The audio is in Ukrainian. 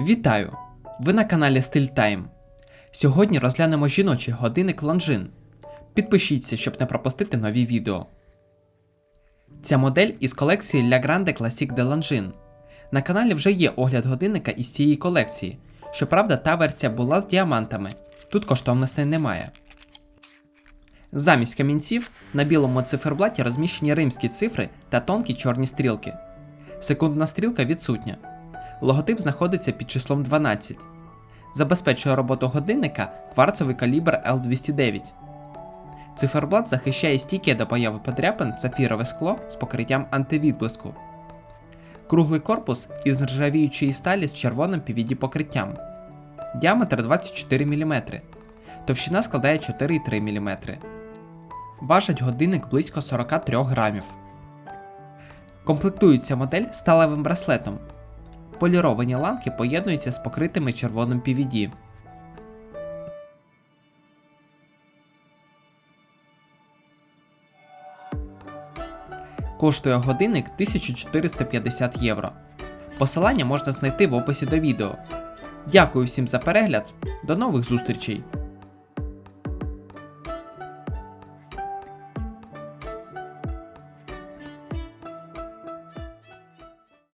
Вітаю! Ви на каналі Стиль Time. Сьогодні розглянемо жіночий годинник Longines. Підпишіться, щоб не пропустити нові відео. Ця модель із колекції La Grande Classique de Longines. На каналі вже є огляд годинника із цієї колекції. Щоправда, та версія була з діамантами. Тут коштовностей немає. Замість камінців на білому циферблаті розміщені римські цифри та тонкі чорні стрілки. Секундна стрілка відсутня. Логотип знаходиться під числом 12. Забезпечує роботу годинника кварцовий калібр L209. Циферблат захищає стійке до появи подряпин сапфірове скло з покриттям антивідблиску. Круглий корпус із нержавіючої сталі з червоним PVD покриттям. Діаметр 24 мм. Товщина складає 4,3 мм. Важить годинник близько 43 грамів. Комплектується модель сталевим браслетом. Поліровані ланки поєднуються з покритими червоним PVD. Коштує годинник 1450 євро. Посилання можна знайти в описі до відео. Дякую всім за перегляд. До нових зустрічей!